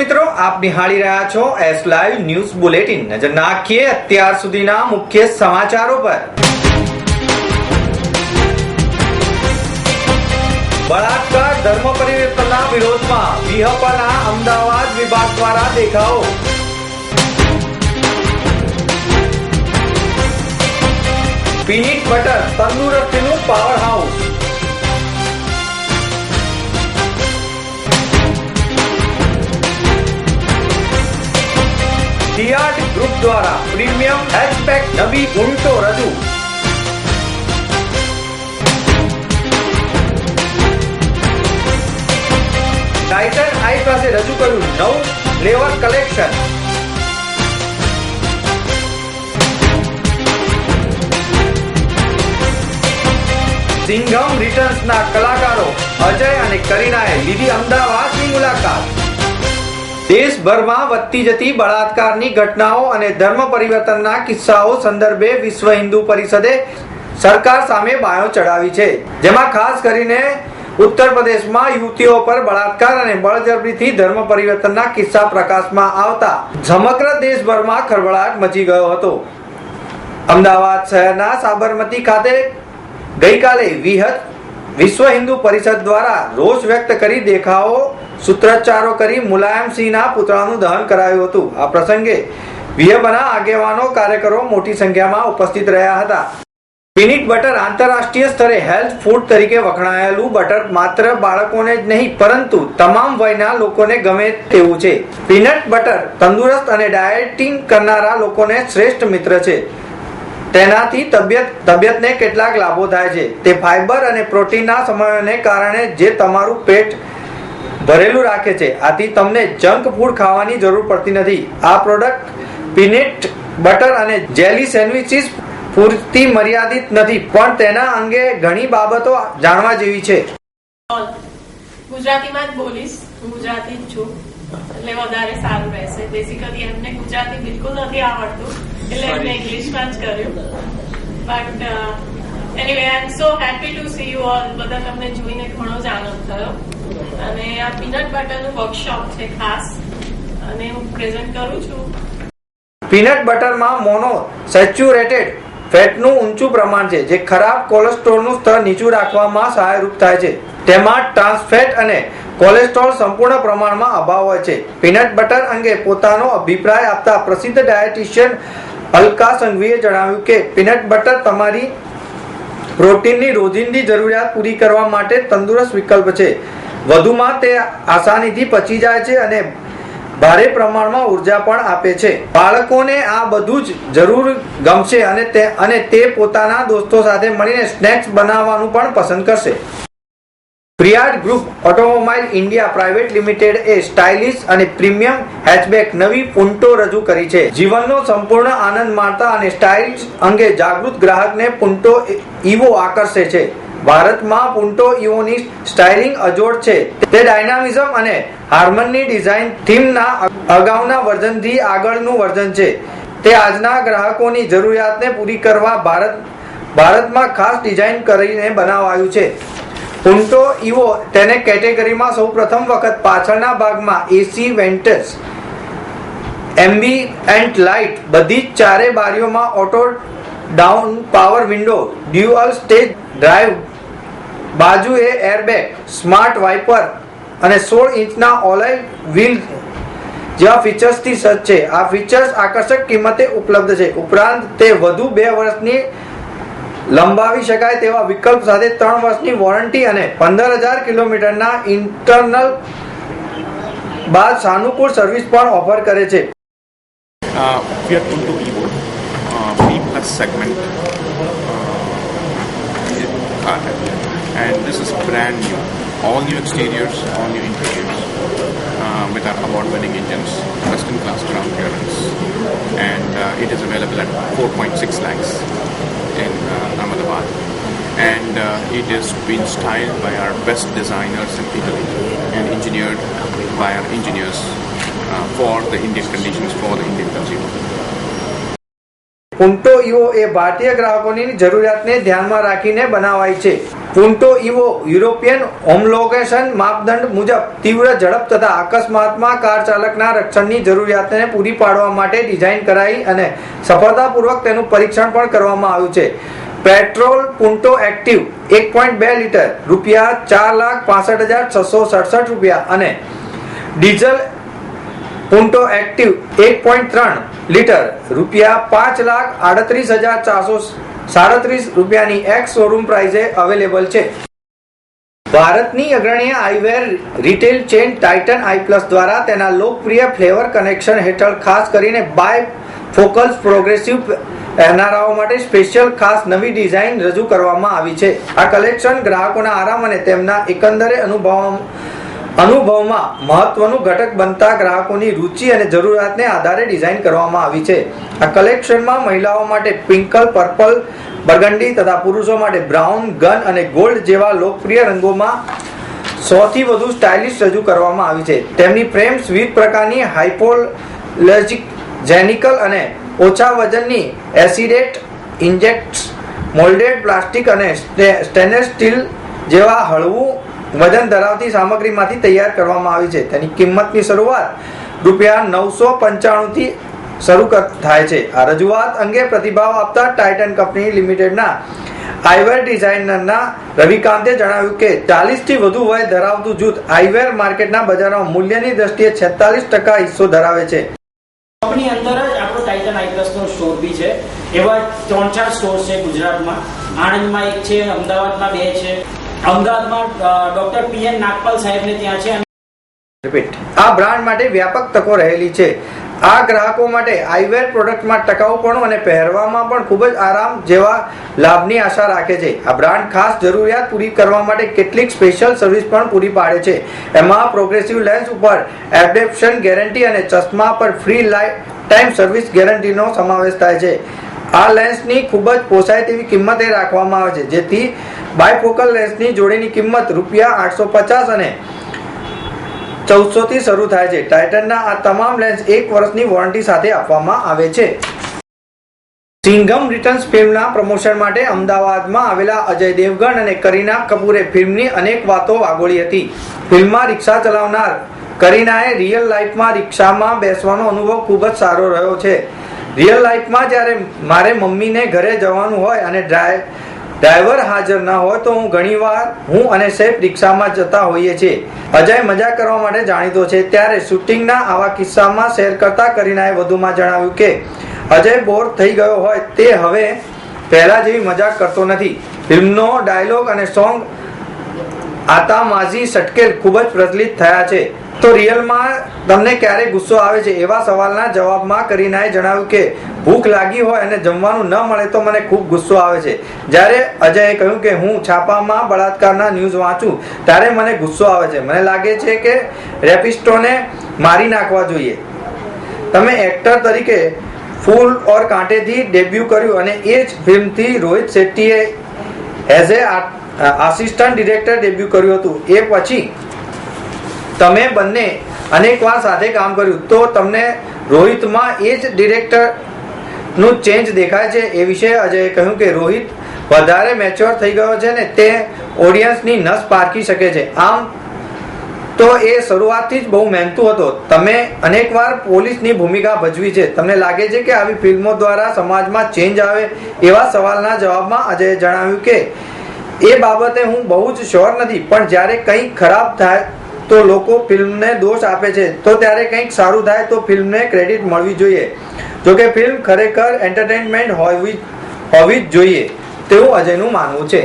મિત્રો, આપ નિહાળી રહ્યા છો એસ લાઈવ ન્યૂઝ બુલેટિન નજર નાખીએ અત્યાર સુધીના મુખ્ય સમાચારો પર. બળાત્કાર ધર્મ પરિવર્તનના વિરોધમાં વિહપના અમદાવાદ વિભાગ દ્વારા દેખાવો. પીનીટ બટર, તંદુરસ્તીનું પાવર હાઉસ દ્વારા પ્રીમિયમ હેચબેક નવી ઉલટો રજૂ. ટાઇટન આઈ પાસે રજૂ કર્યું નવું ફ્લેવર કલેક્શન. સિંઘમ રિટર્ન્સના કલાકારો અજય અને કરીનાએ લીધી અમદાવાદની મુલાકાત. દેશભરમાં વધતી જતી બળાત્કારની ઘટનાઓ અને ધર્મ પરિવર્તનના કિસ્સાઓ સંદર્ભે વિશ્વ હિન્દુ પરિષદે સરકાર સામે બાયો ચડાવી છે. જેમાં ખાસ કરીને ઉત્તર પ્રદેશમાં યુવતીઓ પર બળાત્કાર અને બળજબરીથી ધર્મ પરિવર્તનના કિસ્સા પ્રકાશમાં આવતા સમગ્ર દેશભરમાં ખળભળાટ મચી ગયો હતો. અમદાવાદ શહેરના સાબરમતી ખાતે ગઈકાલે વિહત વિશ્વ હિન્દુ પરિષદ દ્વારા રોષ વ્યક્ત કરી દેખાવો સૂત્રોચ્ચારો કરી મુલાયમસિંહના પુતળાનું દહન કરાયું હતું. આ પ્રસંગે વિયબના આગેવાનો કાર્યકરો મોટી સંખ્યામાં ઉપસ્થિત રહ્યા હતા. પીનટ બટર આંતરરાષ્ટ્રીય સ્તરે હેલ્થ ફૂડ તરીકે વખણાયેલું બટર માત્ર બાળકોને જ નહીં, પરંતુ તમામ વયના લોકોને ગમે તેવું છે. પીનટ બટર તંદુરસ્ત અને ડાયટિંગ કરનારા લોકોને શ્રેષ્ઠ મિત્ર છે. તેનાથી તબિયત, તબિયતને કેટલાક લાભો થાય છે. તે ફાઇબર અને પ્રોટીનના સમન્વયને કારણે જે તમારું પેટ ભરેલું રાખે છે. આથી તમને જંક ફૂડ ખાવાની જરૂર પડતી નથી. આ પ્રોડક્ટ પીનેટ બટર અને જેલી સેન્ડવિચીસ પૂરતી મર્યાદિત નથી. પણ તેના અંગે ઘણી બાબતો જાણવા જેવી છે. ગુજરાતીમાં જ બોલીશ. હું ગુજરાતી જ છું. એટલે વધારે સારું રહેશે. બેસિકલી એમને ગુજરાતી બિલકુલ નથી આવડતું. એટલે એમને ઇંગ્લિશમાં જ કર્યું. But anyway I am so happy to see you all બધા તમને જોઈને ઘણો જ આનંદ થયો. અને આ પીનટ બટરનું વર્કશોપ છે ખાસ. અને હું પ્રેઝન્ટ કરું છું. પીનટ બટરમાં મોનો સેચ્યુરેટેડ ફેટનું ઊંચું પ્રમાણ છે, જે ખરાબ કોલેસ્ટ્રોલનું સ્તર નીચું રાખવામાં સહાયરૂપ થાય છે. તેમાં ટ્રાન્સફેટ અને કોલેસ્ટ્રોલ સંપૂર્ણ પ્રમાણમાં અભાવ હોય છે. પીનટ બટર અંગે પોતાનો અભિપ્રાય આપતા પ્રસિદ્ધ ડાયટિશિયન અલકા સંઘવીએ જણાવ્યું કે પીનટ બટર તમારી પ્રોટીનની રોજિંદી જરૂરિયાત પૂરી કરવા માટે તંદુરસ્ત વિકલ્પ છે. વધુમાં તે આસાનીથી પચી જાય છે અને ભારે પ્રમાણમાં ઊર્જા પણ આપે છે. બાળકોને આ બધું જ જરૂર ગમશે અને તે અને તે પોતાના દોસ્તો સાથે મળીને સ્નેક્સ બનાવવાનું પણ પસંદ કરશે. પ્રિયાડ group automobile India private limited એ સ્ટાઇલિશ અને પ્રીમિયમ હેચબેક નવી પુન્ટો રજૂ કરી છે. જીવનનો સંપૂર્ણ આનંદ માણતા અને સ્ટાઇલ અંગે જાગૃત ગ્રાહકને પુન્ટો ઇવો આકર્ષે છે. ભારતમાં પુન્ટો ઇવોની સ્ટાઇલિંગ અજોડ છે. તે ડાયનામિઝમ અને હાર્મનની ડિઝાઇન થીમના અગાઉના વર્ઝનથી આગળનું વર્ઝન છે. તે આજના ગ્રાહકોની જરૂરિયાતને પૂરી કરવા ભારત, ભારતમાં ખાસ ડિઝાઇન કરીને બનાવાયું છે. પુન્ટો ઇવો તેને કેટેગરીમાં સૌ પ્રથમ વખત પાછળના ભાગમાં એસી વેન્ટસ એમ્બિએન્ટ લાઇટ બધી જ ચારે બારીઓમાં auto down power window dual stage drive બાજુએ એરબેગ સ્માર્ટ વાઇપર અને સોળ ઇંચના ઓલાઈ વ્હીલ જેવા ફીચર્સથી સજ્જ છે. આ ફીચર્સ આકર્ષક કિંમતે ઉપલબ્ધ છે. ઉપરાંત તે વધુ બે વર્ષની લંબાવી શકાય તેવા વિકલ્પ સાથે ત્રણ વર્ષની વોરંટી અને પંદર હજાર કિલોમીટરના ઇન્ટરનલ બાદ સાનુકૂળ સર્વિસ પણ ઓફર કરે છે uh, Fiat Punto Evo uh, B plus segment uh, car and this is brand new all new exteriors all new interiors uh, with our award-winning engines best in class ground clearance and uh, it is available at 4.6 lakhs in uh, Ahmedabad and uh, it has been styled by our best designers in Italy and engineered by our engineers uh, for the Indian conditions for the Indian consumer. પુન્ટો Evo એ ભારતીય ગ્રાહકોની જરૂરિયાતને ધ્યાનમાં રાખીને બનાવાય છે પુન્ટો Evo European હોમલોકેશન માપદંડ મુજબ તીવ્ર ઝડપ તથા અકસ્માતમાં કાર ચાલકના રક્ષણની જરૂરિયાતને પૂરી પાડવા માટે ડિઝાઇન કરાઈ અને સફળતાપૂર્વક તેનું પરીક્ષણ પણ કરવામાં આવ્યું છે પેટ્રોલ પુન્ટો એક્ટિવ એક પોઈન્ટ બે લીટર, રૂપિયા ચાર લાખ પાસઠ હજાર છસો સડસઠ રૂપિયા અને ડીઝલ પુન્ટો એક્ટિવ એક પોઈન્ટ ત્રણ લીટર, રૂપિયા પાંચ લાખ આડત્રીસ હજાર ચારસો સાડત્રીસ રૂપિયાની એક્સ શોરૂમ પ્રાઇઝે અવેલેબલ છે. ભારતની અગ્રણી eyewear retail chain Titan Eye Plus દ્વારા તેના લોકપ્રિય ફ્લેવર કનેક્શન હેઠળ ખાસ કરીને બાય ફોકલ્સ પ્રોગ્રેસિવ પહેરનારાઓ માટે સ્પેશિયલ ખાસ નવી ડિઝાઇન રજૂ કરવામાં આવી છે. આ કલેક્શન ગ્રાહકોના આરામ અને તેમના એકંદરે અનુભવ અનુભવમાં મહત્વનું ઘટક બનતા ગ્રાહકોની રુચિ અને જરૂરિયાતને આધારે ડિઝાઇન કરવામાં આવી છે. આ કલેક્શનમાં મહિલાઓ માટે પિંકલ, પર્પલ, બરગંડી તથા પુરુષો માટે બ્રાઉન ગન અને ગોલ્ડ જેવા લોકપ્રિય રંગોમાં સૌથી વધુ સ્ટાઇલિશ રજૂ કરવામાં આવી છે. તેમની ફ્રેમ્સ વિવિધ પ્રકારની હાઇપોલર્જિક જેનિકલ અને ઓછા વજનની એસિડેટ, ઇન્જેક્ટ, મોલ્ડેડ પ્લાસ્ટિક અને સ્ટેનલેસ સ્ટીલ જેવા હળવું વજન ધરાવતી સામગ્રીમાંથી તૈયાર કરવામાં આવી છે. તેની કિંમતની શરૂઆત રૂપિયા નવસો પંચાણુંથી શરૂ થાય છે. આ રજૂઆત અંગે પ્રતિભાવ આપતા ટાઇટન કંપની લિમિટેડના આઈવેર ડિઝાઇનરના રવિકાંતે જણાવ્યું કે, ચાલીસથી વધુ વય ધરાવતું જૂથ આઈવેર માર્કેટના બજારમાં મૂલ્યની દ્રષ્ટિએ છેતાલીસ ટકા હિસ્સો ધરાવે છે. કંપની અંદર જ આપણો ટાઇટન નો સ્ટોર બી છે. એવા ત્રણ ચાર સ્ટોર છે ગુજરાતમાં. આણંદમાં એક છે, અમદાવાદમાં બે છે. અમદાવાદમાં ડોક્ટર પી એન નાગપાલ સાહેબને ત્યાં છે. આ બ્રાન્ડ માટે વ્યાપક તકો રહેલી છે. આ ગ્રાહકો માટે આઈવેર પ્રોડક્ટમાં ટકાઉપણું અને પહેરવામાં પણ ખૂબ જ આરામ જેવા લાભની આશા રાખે છે. આ બ્રાન્ડ ખાસ જરૂરિયાત પૂરી કરવા માટે કેટલીક સ્પેશિયલ સર્વિસ પણ પૂરી પાડે છે. એમાં પ્રોગ્રેસિવ લેન્સ ઉપર એડેપ્શન ગેરંટી અને ચશ્મા પર ફ્રી લાઈફ ટાઈમ સર્વિસ ગેરંટીનો સમાવેશ થાય છે. આ લેન્સની ખૂબ જ પોસાય તેવી કિંમતે રાખવામાં આવે છે. જેથી બાયફોકલ લેન્સની જોડીની કિંમત રૂપિયા આઠસો પચાસ અને ચૌદસો થી શરૂ થાય છે. ટાઇટનના આ તમામ લેન્સ એક વર્ષની વોરંટી સાથે આપવામાં આવે છે. સિંઘમ રિટર્ન્સ ફિલ્મના પ્રમોશન માટે અમદાવાદમાં આવેલા અજય દેવગણ અને કરીના કપૂરે ફિલ્મની અનેક વાતો વાગોળી હતી. ફિલ્મમાં રિક્ષા ચલાવનાર કરીનાએ રિયલ લાઈફમાં રિક્ષામાં બેસવાનો અનુભવ ખૂબ જ સારો રહ્યો છે. રિયલ લાઈફમાં જ્યારે મારે મમ્મીને ઘરે જવાનું હોય અને ડ્રાઈવ ડ્રાઈવર હાજર ના હોય તો હું ઘણીવાર હું અને સેફ રિક્ષામાં જતા હોઈએ છીએ. અજય મજા કરવા માટે જાણીતો છે, ત્યારે શૂટિંગના આવા કિસ્સામાં શેર કરતા કરીનાએ વધુમાં જણાવ્યું કે, અજય બોર થઈ ગયો હોય તે હવે પહેલા જેવી મજાક કરતો નથી. ફિલ્મનો ડાયલોગ અને સોંગ આતા માઝી સટકેલ ખૂબ જ પ્રચલિત થયા છે. તો રિયલમાં તમને ક્યારે ગુસ્સો આવે છે એવા સવાલના જવાબમાં કરીનાએ જણાવ્યું કે ભૂખ લાગી હોય અને જમવાનું ન મળે તો મને ખૂબ ગુસ્સો આવે છે. જ્યારે અજયે કહ્યું કે હું છાપામાં બળાત્કારના ન્યૂઝ વાંચું, ત્યારે મને ગુસ્સો આવે છે. મને લાગે છે કે રેપિસ્ટોને મારી નાખવા જોઈએ. તમે એક્ટર તરીકે ફૂલ ઓર કાંટેથી ડેબ્યુ કર્યું અને એ જ ફિલ્મથી Rohit શેટ્ટીએ as a assistant director debut કર્યું હતું. એ પછી તમે બંને અનેક વાર સાથે કામ કર્યું, તો તમને રોહિતમાં એ જ ડિરેક્ટરનું ચેન્જ દેખાય છે. એ વિશે અજયે કહ્યું કે રોહિત વધારે મેચ્યોર થઈ ગયો છે ને તે ઓડિયન્સની નસ પારખી શકે છે. આમ તો એ શરૂઆતથી જ બહુ મહેનતુ હતો. તમે અનેકવાર પોલીસની ભૂમિકા ભજવી છે. તમને લાગે છે કે આવી ફિલ્મો દ્વારા સમાજમાં ચેન્જ આવે એવા સવાલના જવાબમાં અજયે જણાવ્યું કે, એ બાબતે હું બહુ જ શ્યોર નથી, પણ જ્યારે કંઈક ખરાબ થાય તો લોકો ફિલ્મને દોષ આપે છે. તો ત્યારે કંઈક સારું થાય તો ફિલ્મને ક્રેડિટ મળવી જોઈએ. જોકે ફિલ્મ ખરેખર એન્ટરટેનમેન્ટ હોવી હોવી જ જોઈએ તેવું અજયનું માનવું છે.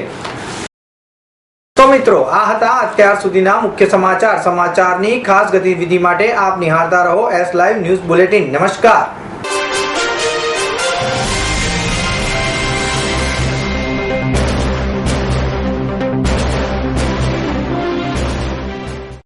તો મિત્રો, આ હતા અત્યાર સુધીના મુખ્ય સમાચાર. સમાચારની ખાસ ગતિવિધિ માટે આપ નિહાળતા રહો એસ લાઈવ ન્યૂઝ બુલેટિન નમસ્કાર.